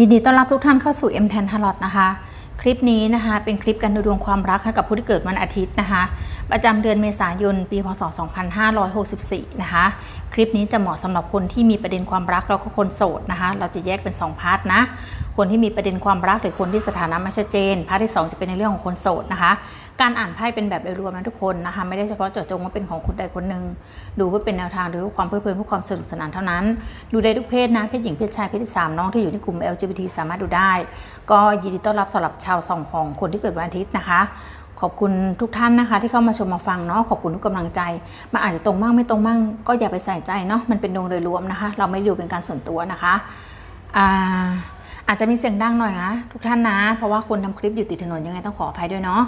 ยินดีต้อนรับทุกท่านเข้าสู่ M 1 0 t a r o t นะคะ คลิปนี้นะคะเป็นคลิปการดูดวงความรักให้กับผู้ที่เกิดวันอาทิตย์นะคะ ประจำเดือนเมษายนปีพศ 2564 นะคะ คลิปนี้จะเหมาะสำหรับคนที่มีประเด็นความรักแล้วก็คนโสดนะคะ เราจะแยกเป็น 2 พาร์ทนะ คนที่มีประเด็นความรักหรือคนที่สถานะไม่ชัดเจน พาร์ทที่ 2 จะเป็นในเรื่องของคนโสดนะคะ การอ่านไพ่เป็นแบบโดยรวมนะทุกคนนะคะไม่ได้เฉพาะเจาะจงว่าเป็นของคนใดคนหนึ่งดูเพื่อเป็นแนวทางหรือความเพลิดเพลินเพื่อความสนุกสนานเท่านั้น ดูได้ทุกเพศนะเพศหญิงเพศชายเพศที่สามน้องที่อยู่ในกลุ่ม LGBT สามารถดูได้ ก็ยินดีต้อนรับสำหรับชาวส่องของคนที่เกิดวันอาทิตย์นะคะขอบคุณทุกท่านนะคะที่เข้ามาชมมาฟังเนาะขอบคุณทุกกำลังใจ มันอาจจะตรงบ้างไม่ตรงบ้างก็อย่าไปใส่ใจเนาะมันเป็นดวงโดยรวมนะคะ เราไม่ดูเป็นการส่วนตัวนะคะอ่าอาจจะมีเสียงดังหน่อยนะทุกท่านนะ เพราะว่าคนทำคลิปอยู่ติดถนนยังไงต้องขออภัยด้วยเนาะ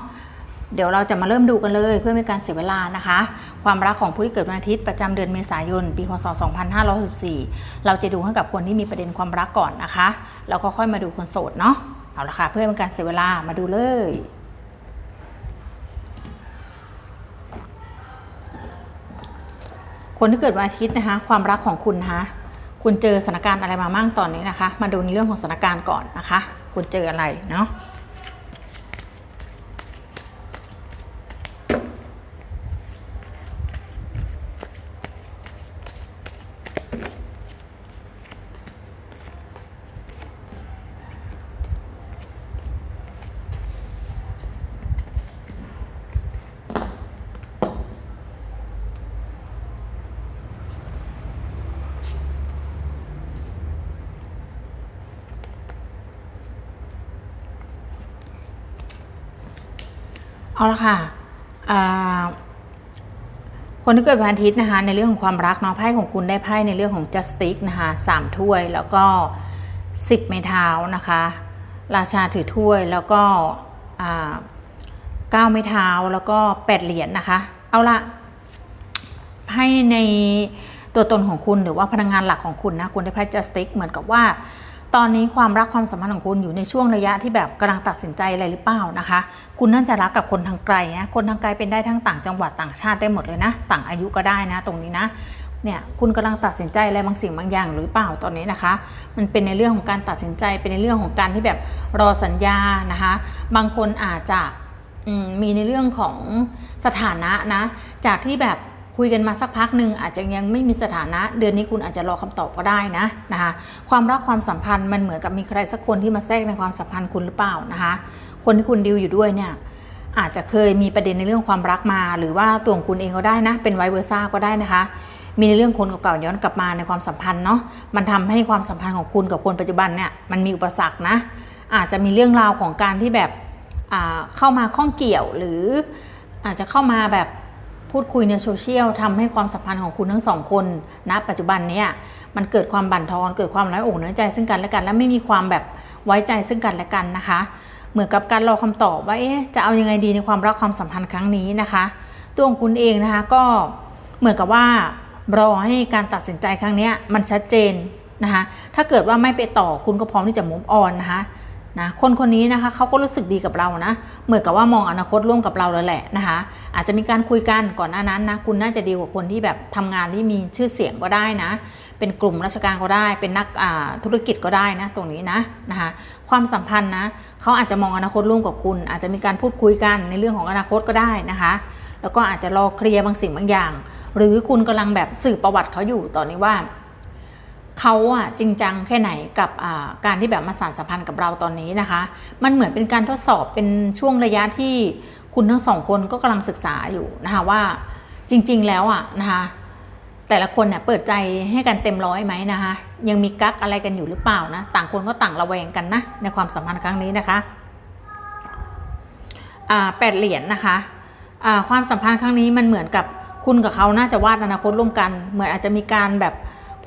เดี๋ยวเราจะมาเริ่มดูกันเลยเพื่อไม่การเสียเวลานะคะ ความรักของผู้ที่เกิดวันอาทิตย์ประจำเดือนเมษายน ปีพศ 2564 เราจะดูให้กับคนที่มีประเด็นความรักก่อนนะคะแล้วก็ค่อยมาดูคนโสดเนาะเอาละค่ะเพื่อไม่ให้การเสียเวลามาดูเลยคนที่เกิดวันอาทิตย์นะคะ ความรักของคุณนะคะคุณเจอสถานการณ์อะไรมามั่งตอนนี้นะคะ มาดูในเรื่องของสถานการณ์ก่อนนะคะ คุณเจออะไรเนาะ เอาละค่ะคนที่เกิดวันอาทิตย์นะคะในเรื่องของความรักเนาะไพ่ของคุณได้ไพ่ในเรื่องของ justice นะคะสามถ้วยแล้วก็ 10 ไม้เท้านะคะ ราชาถือถ้วยแล้วก็เก้าไม้เท้าแล้วก็แปดเหรียญนะคะ เอาละไพ่ในตัวตนของคุณหรือว่าพลังงานหลักของคุณนะคุณได้ไพ่ justice เหมือนกับว่า ตอนนี้ความรักความสัมพันธ์ของคุณอยู่ในช่วงระยะที่แบบกำลังตัดสินใจอะไรหรือเปล่านะคะ คุณน่าจะรักกับคนทางไกลนะคนทางไกลเป็นได้ทั้งต่างจังหวัดต่างชาติได้หมดเลยนะ ต่างอายุก็ได้นะ ตรงนี้นะเนี่ยคุณกำลังตัดสินใจอะไรบางสิ่งบางอย่างหรือเปล่าตอนนี้นะคะ มันเป็นในเรื่องของการตัดสินใจเป็นในเรื่องของการที่แบบรอสัญญานะคะ บางคนอาจจะมมีในเรื่องของสถานะนะ จากที่แบบ คุยกันมาสักพักหนึ่งอาจจะยังไม่มีสถานะ เดือนนี้คุณอาจจะรอคำตอบก็ได้นะนะคะความรักความสัมพันธ์มันเหมือนกับมีใครสักคนที่มาแทรกในความสัมพันธ์คุณหรือเปล่านะคะ คนที่คุณดิวอยู่ด้วยเนี่ยอาจจะเคยมีประเด็นในเรื่องความรักมา หรือว่าตัวของคุณเองก็ได้นะ เป็นไวเวอร์ซ่าก็ได้นะคะ มีในเรื่องคนเก่าๆย้อนกลับมาในความสัมพันธ์เนาะมันทำให้ความสัมพันธ์ของคุณกับคนปัจจุบันเนี่ยมันมีอุปสรรคนะ อาจจะมีเรื่องราวของการที่แบบเข้ามาข้องเกี่ยวหรืออาจจะเข้ามาแบบ พูดคุยในโซเชียลทำให้ความสัมพันธ์ของคุณทั้งสองคนณปัจจุบันเนี่ยมันเกิดความบั่นทอน เกิดความร้ายอกเนื้อใจซึ่งกันและกัน และไม่มีความแบบไว้ใจซึ่งกันและกันนะคะ เหมือนกับการรอคำตอบว่าเอ๊ะจะเอายังไงดีในความรักความสัมพันธ์ครั้งนี้นะคะ ตัวของคุณเองนะคะก็เหมือนกับว่ารอให้การตัดสินใจครั้งนี้มันชัดเจนนะคะถ้าเกิดว่าไม่ไปต่อคุณก็พร้อมที่จะมุมออนนะคะ นะคนคนนี้นะคะเขาก็รู้สึกดีกับเรานะ เหมือนกับว่ามองอนาคตร่วมกับเราเลยแหละนะคะอาจจะมีการคุยกันก่อนหน้านั้นนะคุณน่าจะดีกว่าคนที่แบบทำงานที่มีชื่อเสียงก็ได้นะ เป็นกลุ่มราชการก็ได้ เป็นนักธุรกิจก็ได้นะตรงนี้นะนะคะความสัมพันธ์นะเขาอาจจะมองอนาคตร่วมกับคุณ อาจจะมีการพูดคุยกันในเรื่องของอนาคตก็ได้นะคะ แล้วก็อาจจะรอเคลียร์บางสิ่งบางอย่าง หรือคุณกำลังแบบสืบประวัติเขาอยู่ตอนนี้ว่า เขาอะจริงจังแค่ไหนกับการที่แบบมาสานสัมพันธ์กับเราตอนนี้นะคะ มันเหมือนเป็นการทดสอบเป็นช่วงระยะที่คุณทั้งสองคนก็กำลังศึกษาอยู่นะคะว่าจริง ๆ แล้วอะนะคะแต่ละคนเนี่ยเปิดใจให้กันเต็มร้อยไหมนะคะ ยังมีกักอะไรกันอยู่หรือเปล่านะ ต่างคนก็ต่างระแวงกันนะ ในความสัมพันธ์ครั้งนี้นะคะแปดเหรียญนะคะความสัมพันธ์ครั้งนี้มันเหมือนกับคุณกับเขาน่าจะวาดอนาคตร่วมกัน เหมือนอาจจะมีการแบบ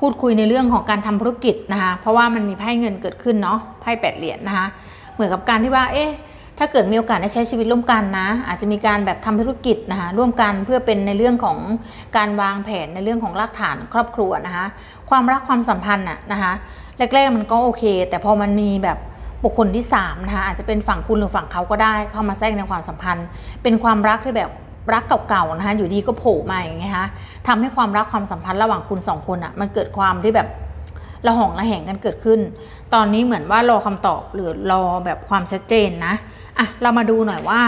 พูดคุยในเรื่องของการทำธุรกิจนะคะ เพราะว่ามันมีไพ่เงินเกิดขึ้นเนาะไพ่แปดเหรียญนะคะ เหมือนกับการที่ว่า เอ๊ะถ้าเกิดมีโอกาสได้ใช้ชีวิตร่วมกันนะ อาจจะมีการแบบทำธุรกิจนะคะร่วมกันเพื่อเป็นในเรื่องของการวางแผนในเรื่องของรากฐานครอบครัวนะคะ ความรักความสัมพันธ์น่ะนะคะแรกๆมันก็โอเค แต่พอมันมีแบบบุคคลที่3นะคะอาจจะเป็นฝั่งคุณหรือฝั่งเขาก็ได้เข้ามาแทรกในความสัมพันธ์ เป็นความรักที่แบบ รักเก่าๆนะคะอยู่ดีก็โผล่มาอย่างเงี้ยฮะทำให้ความรักความสัมพันธ์ระหว่างคุณสองคนอะ่ะมันเกิดความที่แบบระหองระแหงกันเกิดขึ้น ตอนนี้เหมือนว่ารอคำตอบหรือรอแบบความชัดเจนนะอะเรามาดูหน่อยว่า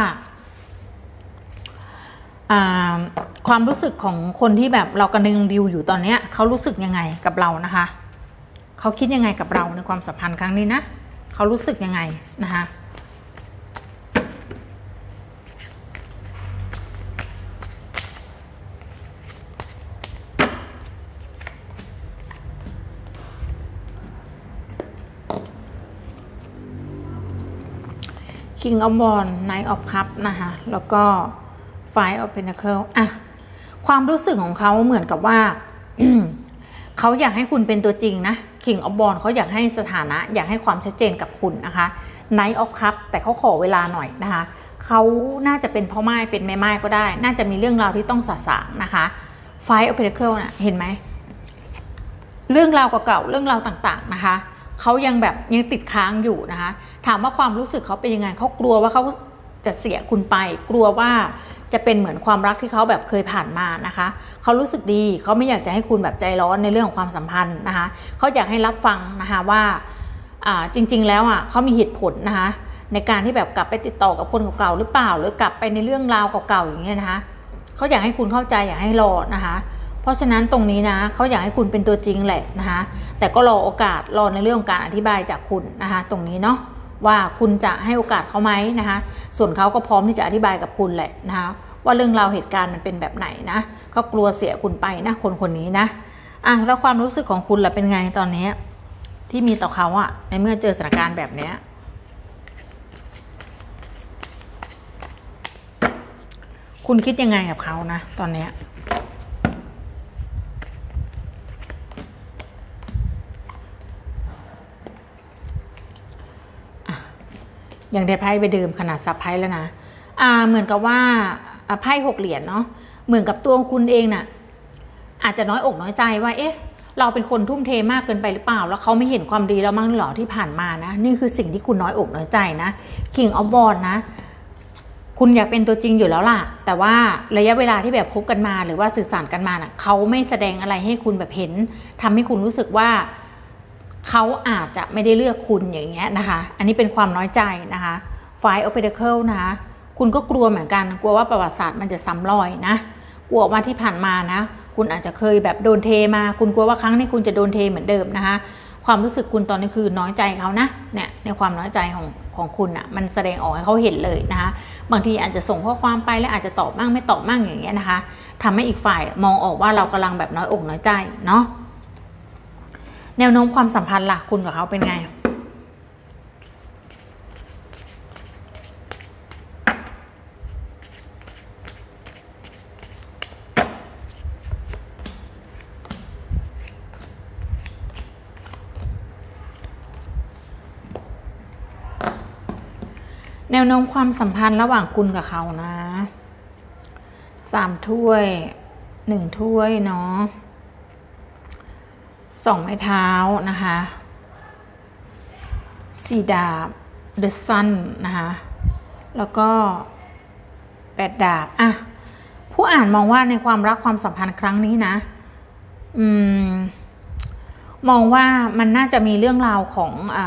ความรู้สึกของคนที่แบบเรากำลังดิวอยู่ตอนเนี้ยเขารู้สึกยังไงกับเรานะคะ เขาคิดยังไงกับเราในความสัมพันธ์ครั้งนี้นะ เขารู้สึกยังไงนะคะ King of Wand Knight of Cup นะคะแล้วก็ Five of Pentacle อะความรู้สึกของเขาเหมือนกับว่าเขาอยากให้คุณเป็นตัวจริงนะ King of Wand เขาอยากให้สถานะ อยากให้ความชัดเจนกับคุณนะคะ Knight of Cup แต่เขาขอเวลาหน่อยนะคะเขาน่าจะเป็นพ่อไม้เป็นแม่ไม้ก็ได้ น่าจะมีเรื่องราวที่ต้องสะสางนะคะ Five of Pentacle นะเห็นไหม เรื่องราวเก่าๆเรื่องราวต่างๆนะคะ เขายังแบบยังติดค้างอยู่นะคะ ถามว่าความรู้สึกเขาเป็นยังไงเขากลัวว่าเขาจะเสียคุณไป กลัวว่าจะเป็นเหมือนความรักที่เขาแบบเคยผ่านมานะคะเขารู้สึกดีเขาไม่อยากจะให้คุณแบบใจร้อนในเรื่องของความสัมพันธ์นะคะเขาอยากให้รับฟังนะคะว่าอ่าจริง ๆ แล้วอะเขามีเหตุผลนะคะในการที่แบบกลับไปติดต่อกับคนเก่าๆหรือเปล่า หรือกลับไปในเรื่องราวเก่าๆอย่างเงี้ยนะคะเขาอยากให้คุณเข้าใจอยากให้รอนะคะ เพราะฉะนั้นตรงนี้นะเขาอยากให้คุณเป็นตัวจริงแหละนะคะแต่ก็รอโอกาสรอในเรื่องของการอธิบายจากคุณนะคะตรงนี้เนาะว่าคุณจะให้โอกาสเขาไหมนะคะส่วนเขาก็พร้อมที่จะอธิบายกับคุณแหละนะคะว่าเรื่องราวเหตุการณ์มันเป็นแบบไหนนะเขากลัวเสียคุณไปนะคนคนนี้นะอะแล้วความรู้สึกของคุณล่ะเป็นไงตอนนี้ ที่มีต่อเขาอะในเมื่อเจอสถานการณ์แบบเนี้ยคุณคิดยังไงกับเขานะ ตอนเนี้ย อย่างได้ไพ่ไปดื่มขนาดซับไพ่แล้วนะอ่าเหมือนกับว่าไพ่หกเหรียญเนาะเหมือนกับตัวคุณเองน่ะอาจจะน้อยอกน้อยใจว่าเอ๊ะเราเป็นคนทุ่มเทมากเกินไปหรือเปล่า แล้วเขาไม่เห็นความดีเรามั่งหรอที่ผ่านมานะ นี่คือสิ่งที่คุณน้อยอกน้อยใจนะ King of w a n d นะ คุณอยากเป็นตัวจริงอยู่แล้วล่ะ แต่ว่าระยะเวลาที่แบบคบกันมา หรือว่าสื่อสารกันมาน่ะเขาไม่แสดงอะไรให้คุณแบบเห็นทำให้คุณรู้สึกว่า เขาอาจจะไม่ได้เลือกคุณอย่างเงี้ยนะคะ อันนี้เป็นความน้อยใจนะคะไฟโอเปเดเคิลนะคะคุณก็กลัวเหมือนกัน กลัวว่าประวัติศาสตร์มันจะซ้ำรอยนะ กลัวว่าที่ผ่านมานะ คุณอาจจะเคยแบบโดนเทมา คุณกลัวว่าครั้งนี้คุณจะโดนเทเหมือนเดิมนะคะ ความรู้สึกคุณตอนนี้คือน้อยใจเขานะ เนี่ยในความน้อยใจของของคุณอะ่ะ มันแสดงออกให้เขาเห็นเลยนะคะ บางทีอาจจะส่งข้อความไปแล้วอาจจะตอบบ้างไม่ตอบบ้างอย่างเงี้ยนะคะทำให้อีกฝ่ายมองออกว่าเรากำลังแบบน้อยอกน้อยใจเนาะ แนวโน้มความสัมพันธ์ล่ะคุณกับเขาเป็นไง แนวโน้มความสัมพันธ์ระหว่างคุณกับเขานะสามถ้วยหนึ่งถ้วยเนาะ องไม้เท้านะคะสี่ดาบ The Sun นะคะแล้วก็แปดดาบอะผู้อ่านมองว่าในความรักความสัมพันธ์ครั้งนี้นะอืมมองว่ามันน่าจะมีเรื่องราวของอ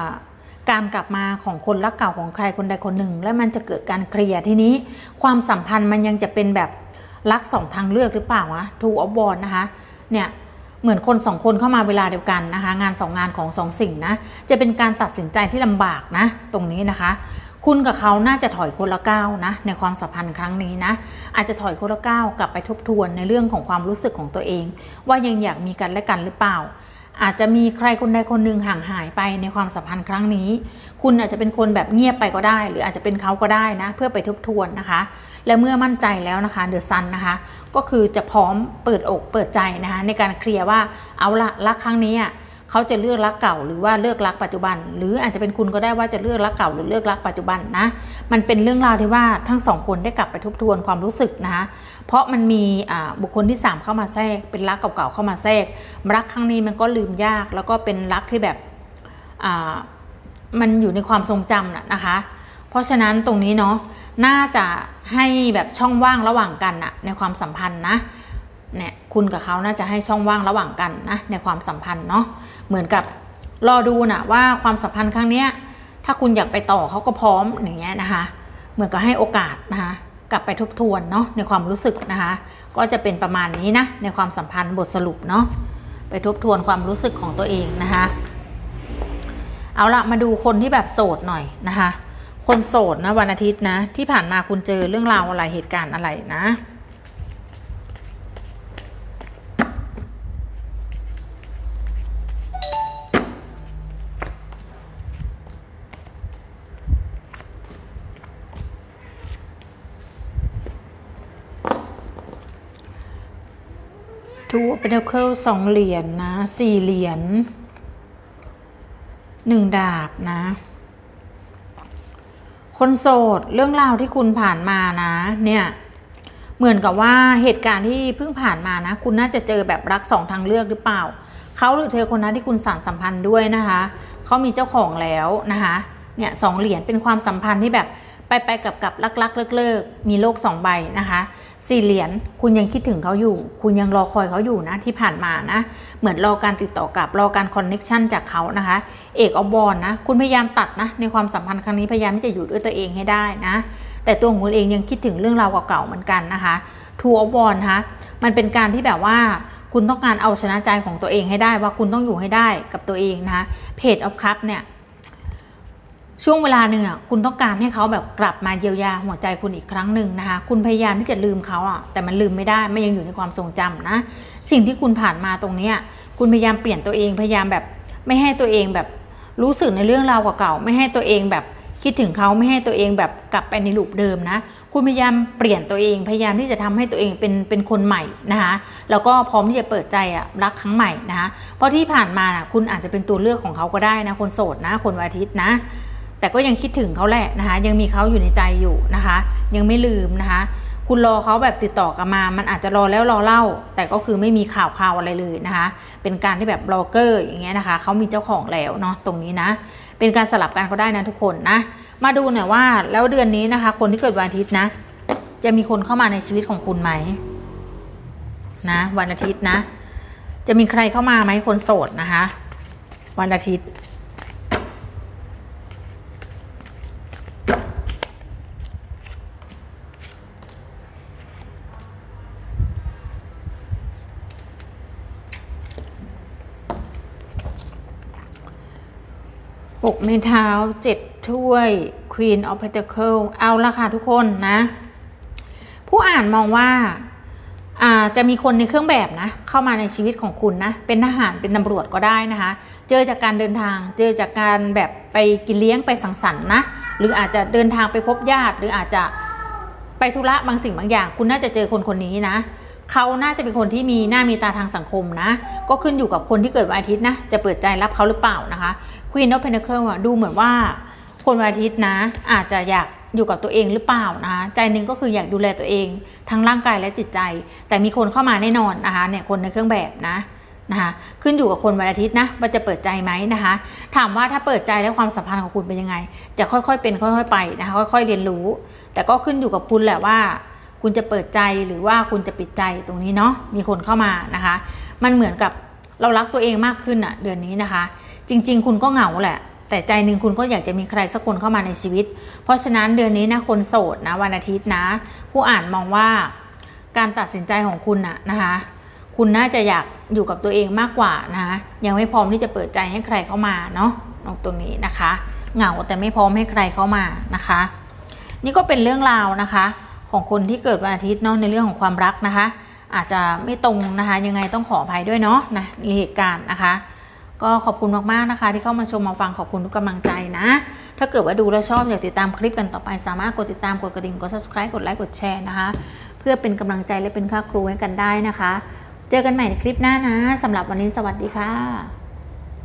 การกลับมาของคนรักเก่าของใครคนใดคนหนึ่ง และมันจะเกิดการเคลียร์ทีนี้ความสัมพันธ์มันยังจะเป็นแบบรักสองทางเลือกหรือเปล่าวะทูออฟบอลนะคะเนี่ย เหมือนคนสองคนเข้ามาเวลาเดียวกันนะคะ งานสองงานของสองสิ่งนะจะเป็นการตัดสินใจที่ลำบากนะ ตรงนี้นะคะ คุณกับเขาน่าจะถอยคนละก้าวนะ ในความสัมพันธ์ครั้งนี้นะ อาจจะถอยคนละก้าวกลับไปทบทวนในเรื่องของความรู้สึกของตัวเอง ว่ายังอยากมีกันและกันหรือเปล่า อาจจะมีใครคนใดคนหนึ่งห่างหายไปในความสัมพันธ์ครั้งนี้ คุณอาจจะเป็นคนแบบเงียบไปก็ได้ หรืออาจจะเป็นเขาก็ได้นะ เพื่อไปทบทวนนะคะ และเมื่อมั่นใจแล้วนะคะเดอะซันนะคะก็คือจะพร้อมเปิดอกเปิดใจนะคะในการเคลียร์ว่าเอาละรักครั้งนี้อะเขาจะเลือกรักเก่าหรือว่าเลือกรักปัจจุบัน หรืออาจจะเป็นคุณก็ได้ว่าจะเลือกรักเก่าหรือเลือกรักปัจจุบันนะมันเป็นเรื่องราวที่ว่าทั้งสองคนได้กลับไปทบทวนความรู้สึกนะคะเพราะมันมีบุคคลที่ 3 เข้ามาแทรก เป็นรักเก่าๆเข้ามาแทรก รักครั้งนี้มันก็ลืมยาก แล้วก็เป็นรักที่แบบมันอยู่ในความทรงจำน่ะนะคะ เพราะฉะนั้นตรงนี้เนาะ น่าจะให้แบบช่องว่างระหว่างกันอะในความสัมพันธ์นะเนี่ยคุณกับเขาน่าจะให้ช่องว่างระหว่างกันนะในความสัมพันธ์เนาะเหมือนกับรอดูนะว่าความสัมพันธ์ครั้งเนี้ยถ้าคุณอยากไปต่อเขาก็พร้อมอย่างเงี้ยนะคะเหมือนกับให้โอกาสนะคะกลับไปทบทวนเนาะในความรู้สึกนะคะก็จะเป็นประมาณนี้นะในความสัมพันธ์บทสรุปเนาะไปทบทวนความรู้สึกของตัวเองนะคะเอาละมาดูคนที่แบบโสดหน่อยนะคะ คนโสดนะวันอาทิตย์นะ ที่ผ่านมาคุณเจอเรื่องราวอะไรเหตุการณ์อะไรนะทูเป็นเคิลสองเหรียญนะสี่เหรียญหนึ่งดาบนะ คนโสดเรื่องราวที่คุณผ่านมานะ เนี่ยเหมือนกับว่าเหตุการณ์ที่เพิ่งผ่านมานะ คุณน่าจะเจอแบบรักสองทางเลือกหรือเปล่าเขาหรือเธอคนนั้นที่คุณสานสัมพันธ์ด้วยนะคะเขามีเจ้าของแล้วนะคะเนี่ยสองเหรียญเป็นความสัมพันธ์ที่แบบไปไปกับกับลักๆเลิกๆ มีโลกสองใบนะคะ สี่เหรียญคุณยังคิดถึงเขาอยู่ คุณยังรอคอยเขาอยู่นะที่ผ่านมานะ เหมือนรอการติดต่อกลับรอการคอนเน็กชันจากเขานะคะ เอกเอาบอลนะ คุณพยายามตัดนะ ในความสัมพันธ์ครั้งนี้พยายามที่จะอยู่ด้วยตัวเองให้ได้นะ แต่ตัวของคุณเองยังคิดถึงเรื่องราวเก่าๆเหมือนกันนะคะทูออบอลนะคะมันเป็นการที่แบบว่าคุณต้องการเอาชนะใจของตัวเองให้ได้ว่าคุณต้องอยู่ให้ได้กับตัวเองนะคะเพจออฟคัพเนี่ย ช่วงเวลาหนึ่งอะคุณต้องการให้เขาแบบกลับมาเยียวยาหัวใจคุณอีกครั้งหนึ่งนะคะ คุณพยายามที่จะลืมเขาอะแต่มันลืมไม่ได้มันยังอยู่ในความทรงจำนะ สิ่งที่คุณผ่านมาตรงนี้คุณพยายามเปลี่ยนตัวเองพยายามแบบไม่ให้ตัวเองแบบรู้สึกในเรื่องราวเก่าๆไม่ให้ตัวเองแบบคิดถึงเขาไม่ให้ตัวเองแบบกลับไปในลูปเดิมนะ คุณพยายามเปลี่ยนตัวเอง พยายามที่จะทำให้ตัวเองเป็นเป็นคนใหม่นะคะแล้วก็พร้อมที่จะเปิดใจอะรักครั้งใหม่นะคะเพราะที่ผ่านมานะคุณอาจจะเป็นตัวเลือกของเขาก็ได้นะ คนโสดนะ คนวันอาทิตย์นะ แต่ก็ยังคิดถึงเขาแหละนะคะยังมีเขาอยู่ในใจอยู่นะคะ ยังไม่ลืมนะคะ คุณรอเขาแบบติดต่อกลับมา มันอาจจะรอแล้วรอเล่า แต่ก็คือไม่มีข่าวข่าวอะไรเลยนะคะ เป็นการที่แบบบล็อเกอร์อย่างเงี้ยนะคะเขามีเจ้าของแล้วเนาะตรงนี้นะ เป็นการสลับกันก็ได้นะทุกคนนะมาดูหน่อยว่าแล้วเดือนนี้นะคะ คนที่เกิดวันอาทิตย์นะ จะมีคนเข้ามาในชีวิตของคุณไหมนะวันอาทิตย์นะ จะมีใครเข้ามาไหมคนโสดนะคะ วันอาทิตย์ หกไม้เท้าเจ็ดถ้วย Queen of Pentacles เอาละค่ะทุกคนนะ ผู้อ่านมองว่าอ่าจะมีคนในเครื่องแบบนะ เข้ามาในชีวิตของคุณนะ เป็นทหารเป็นตำรวจก็ได้นะคะ เจอจากการเดินทาง เจอจากการแบบไปกินเลี้ยงไปสังสรรค์นะ หรืออาจจะเดินทางไปพบญาติ หรืออาจจะไปธุระบางสิ่งบางอย่าง คุณน่าจะเจอคนคนนี้นะ เขาน่าจะเป็นคนที่มีหน้ามีตาทางสังคมนะ ก็ขึ้นอยู่กับคนที่เกิดวันอาทิตย์นะ จะเปิดใจรับเขาหรือเปล่านะคะ Queen of Pentacles อะดูเหมือนว่าคนวันอาทิตย์นะ อาจจะอยากอยู่กับตัวเองหรือเปล่านะคะใจหนึ่งก็คืออยากดูแลตัวเองทั้งร่างกายและจิตใจ แต่มีคนเข้ามาแน่นอนนะคะเนี่ยคนในเครื่องแบบนะนะคะขึ้นอยู่กับคนวันอาทิตย์นะว่าจะเปิดใจไหมนะคะ ถามว่าถ้าเปิดใจแล้วความสัมพันธ์ของคุณเป็นยังไง จะค่อยๆเป็นค่อย ๆ ไปนะคะค่อยๆเรียนรู้ แต่ก็ขึ้นอยู่กับคุณแหละว่า คุณจะเปิดใจหรือว่าคุณจะปิดใจตรงนี้เนาะมีคนเข้ามานะคะ มันเหมือนกับเรารักตัวเองมากขึ้นอะเดือนนี้นะคะ จริง ๆ คุณก็เหงาแหละ แต่ใจหนึ่งคุณก็อยากจะมีใครสักคนเข้ามาในชีวิต เพราะฉะนั้นเดือนนี้นะคนโสดนะวันอาทิตย์นะ ผู้อ่านมองว่าการตัดสินใจของคุณนะนะคะ คุณน่าจะอยากอยู่กับตัวเองมากกว่านะคะยังไม่พร้อมที่จะเปิดใจให้ใครเข้ามาเนาะตรงนี้นะคะ เหงาแต่ไม่พร้อมให้ใครเข้ามานะคะ นี่ก็เป็นเรื่องราวนะคะ ของคนที่เกิดวันอาทิตย์เนาะในเรื่องของความรักนะคะ อาจจะไม่ตรงนะคะ ยังไงต้องขออภัยด้วยเนาะนะในเหตุการณ์นะคะ ก็ขอบคุณมากๆนะคะ ที่เข้ามาชมมาฟังขอบคุณทุกกำลังใจนะ ถ้าเกิดว่าดูแล้วชอบอยากติดตามคลิปกันต่อไป สามารถกดติดตามกดกระดิ่งกด subscribe กดไลค์กดแชร์นะคะ เพื่อเป็นกำลังใจและเป็นค่าครูให้กันได้นะคะ เจอกันใหม่ในคลิปหน้านะสำหรับวันนี้สวัสดีค่ะ